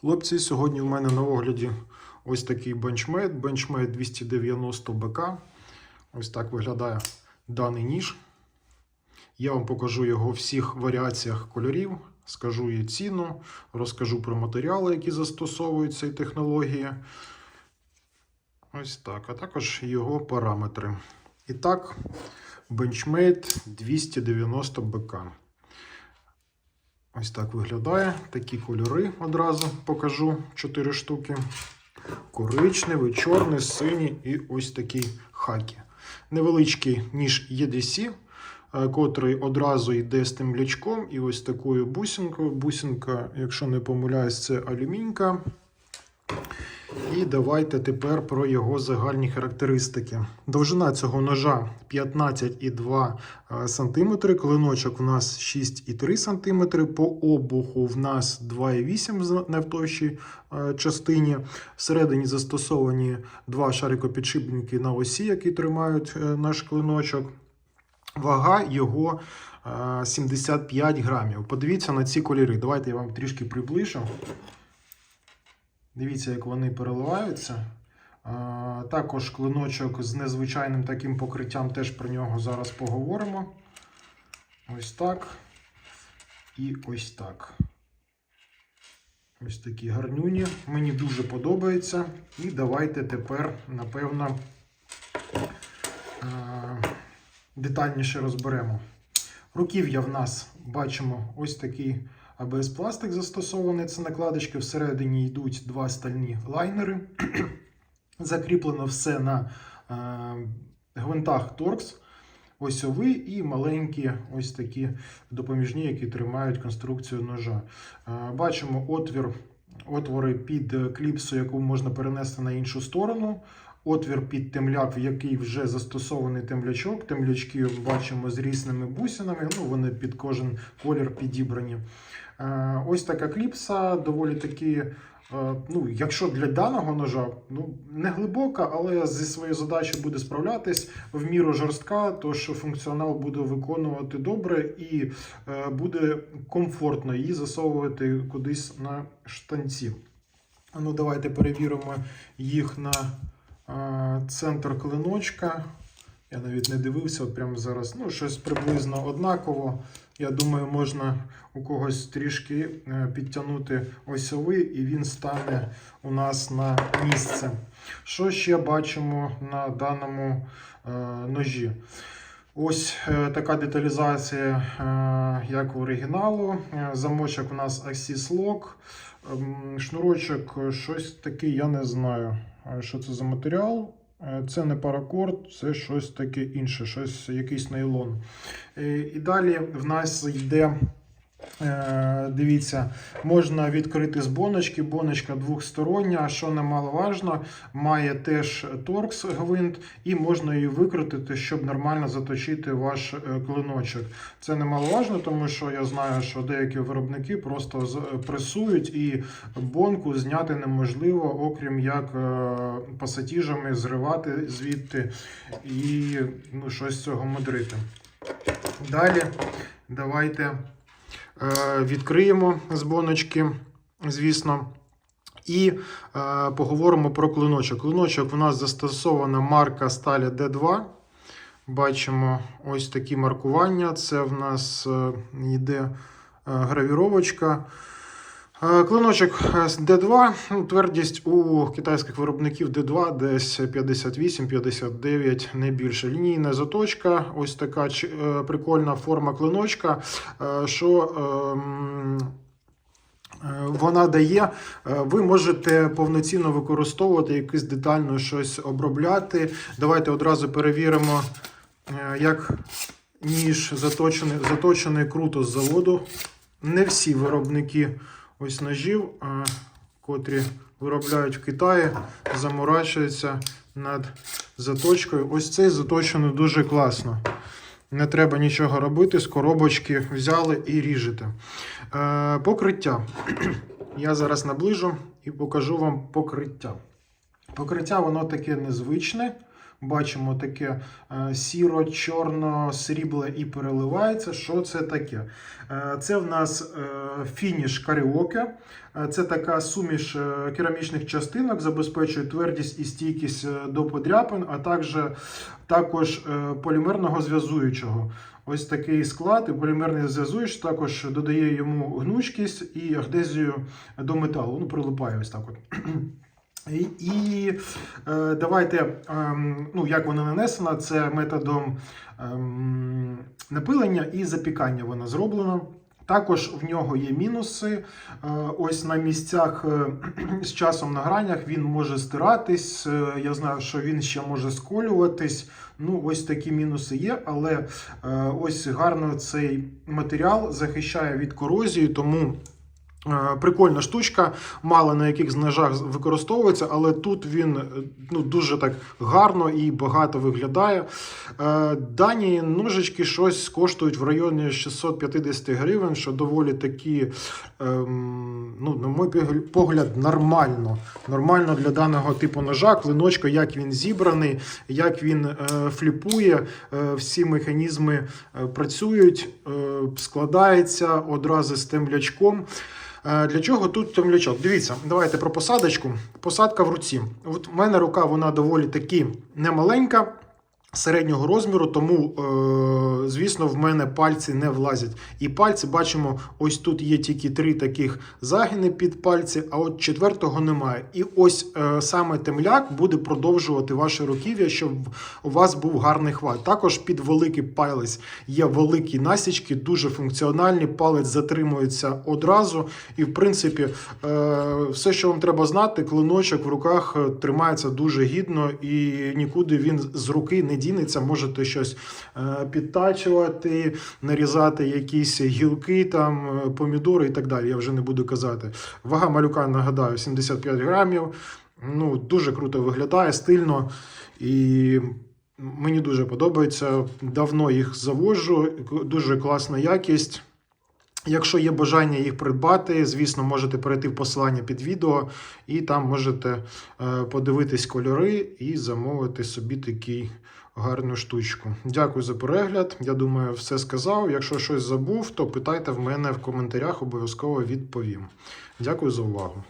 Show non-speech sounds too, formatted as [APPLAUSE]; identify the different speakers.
Speaker 1: Хлопці, сьогодні в мене на огляді ось такий бенчмейт, бенчмейт 290 БК. Ось так виглядає даний ніж. Я вам покажу його всіх варіаціях кольорів, скажу її ціну, розкажу про матеріали, які застосовують цієї технології. Ось так, а також його параметри. І так, бенчмейт 290 БК. Ось так виглядає. Такі кольори одразу покажу Чотири штуки. Коричневий, чорний, синій і ось такий хакі. Невеличкий ніж EDC, е, котрий одразу йде з темлячком і ось такою бусинкою. Бусинка, якщо не помиляюсь, це алюмінька. І давайте тепер про його загальні характеристики. Довжина цього ножа 15,2 см, клиночок у нас 6,3 см, по обуху в нас 2,8 з найвтовщій е, частині. Всередині застосовані два шарикопідшипники на осі, які тримають е, наш клиночок. Вага його е, 75 грамів. Подивіться на ці кольори. Давайте я вам трішки приближу. Дивіться, як вони переливаються. Також клиночок з незвичайним таким покриттям, теж про нього зараз поговоримо. Ось так. І ось так. Ось такі гарнюні. Мені дуже подобається. І давайте тепер, напевно, детальніше розберемо. Руків'я в нас бачимо ось такий АБС пластик застосований. Це накладочки. Всередині йдуть два стальні лайнери. [CLEARS THROAT] Закріплено все на е, гвинтах торкс, осьовий і маленькі ось такі допоміжні, які тримають конструкцію ножа. Е, бачимо отвір, отвори під кліпсу, яку можна перенести на іншу сторону. Отвір під темляк, в який вже застосований темлячок. Темлячки бачимо з різними бусинами, ну вони під кожен колір підібрані. Е, Ось така кліпса, доволі таки, е, ну, якщо для даного ножа, ну, не глибока, але зі своєю задачею буде справлятись в міру жорстка, тож функціонал буде виконувати добре і е, буде комфортно її засовувати кудись на штанці. Ну, давайте перевіримо їх на центр клиночка. Я навіть не дивився, прямо зараз. Ну, щось приблизно однаково. Я думаю, можна у когось трішки е, підтягнути осьовий, і він стане у нас на місце. Що ще бачимо на даному е, ножі? Ось е, така деталізація, як у оригіналу. Замочок у нас Axis Lock. Ем, Шнурочок, щось таке, я не знаю, що це за матеріал. Е, Це не паракорд, це щось таке інше, щось, якийсь нейлон. Е, І далі в нас йде. Е, Дивіться, можна відкрити з боночки. Боночка двохстороння, що немаловажно, має теж торкс гвинт, і можна її викрутити, щоб нормально заточити ваш е, клиночок. Це немаловажно, тому що я знаю, що деякі виробники просто пресують і бонку зняти неможливо, окрім як е, пасатіжами зривати звідти і ну, щось з цього мудрити. Далі давайте е, відкриємо з боночки, звісно. І е, поговоримо про клиночок. Клиночок у нас застосована марка сталі D2. Бачимо ось такі маркування. Це в нас е, йде е, гравіровочка. Е, Клиночок е, з D2, ну, твердість у китайських виробників D2 десь 58-59, не більше. Лінійна заточка, ось така е, прикольна форма клиночка, що ем, вона дає, ви можете повноцінно використовувати якось детально щось обробляти. Давайте одразу перевіримо, як ніж заточений, заточений круто з заводу. Не всі виробники ось ножів, котрі виробляють в Китаї, заморачуються над заточкою. Ось цей заточений дуже класно. Не треба нічого робити, з коробочки взяли і ріжете. Е, покриття. [CLEARS THROAT] Я зараз наближу і покажу вам покриття. Покриття воно таке незвичне, бачимо таке е, сіро, чорно, срібле і переливається. Що це таке? Е, Це в нас е, фініш каріоке. Це така суміш керамічних частинок, забезпечує твердість і стійкість до подряпин, а також, також полімерного зв'язуючого. Ось такий склад і полімерний зв'язуючий також додає йому гнучкість і адезію до металу. Ну, прилипає ось так от. [CLEARS THROAT] І, е, давайте, ем, ну, як вона нанесена, це методом ем, напилення і запікання вона зроблена. Також в нього є мінуси. Е, Ось на місцях е, [CLEARS THROAT] з часом на гранях він може стиратись. Я знаю, що він ще може сколюватись. Ну, ось такі мінуси є, але ось гарно цей матеріал захищає від корозії, тому. Е, Прикольна штучка, мало на яких ножах використовується, але тут він е, ну, дуже так гарно і багато виглядає. Е, Дані ножички щось коштують в районі 650 гривень, що доволі такі, ем, ну, на мій погляд, нормально. Нормально для даного типу ножа, клиночка, як він зібраний, як він фліпує, всі механізми працюють, складається одразу з темлячком. Е, Для чого тут темлячок? Дивіться, давайте про посадочку. Посадка в руці. От в мене рука вона доволі таки немаленька. Середнього розміру, тому, е, звісно, в мене пальці не влазять. І пальці бачимо, ось тут є тільки три таких загини під пальці, а от четвертого немає. І ось е, саме темляк буде продовжувати ваше руків'я, щоб у вас був гарний хват. Також під великий палець є великі насічки, дуже функціональні. Палець затримується одразу. І, в принципі, е, все, що вам треба знати, клиночок в руках тримається дуже гідно і нікуди він з руки не дінеться. Можете щось е, підтачувати, нарізати якісь гілки, там, е, помідори і так далі. Я вже не буду казати. Вага малюка, нагадаю, 75 грамів. Ну, дуже круто виглядає, стильно. І мені дуже подобається. Давно їх заводжу, дуже класна якість. Якщо є бажання їх придбати, звісно, можете перейти в посилання під відео, і там можете е, подивитись кольори і замовити собі такий гарну штучку. Дякую за перегляд. Я думаю, все сказав. Якщо щось забув, то питайте в мене в коментарях, обов'язково відповім. Дякую за увагу.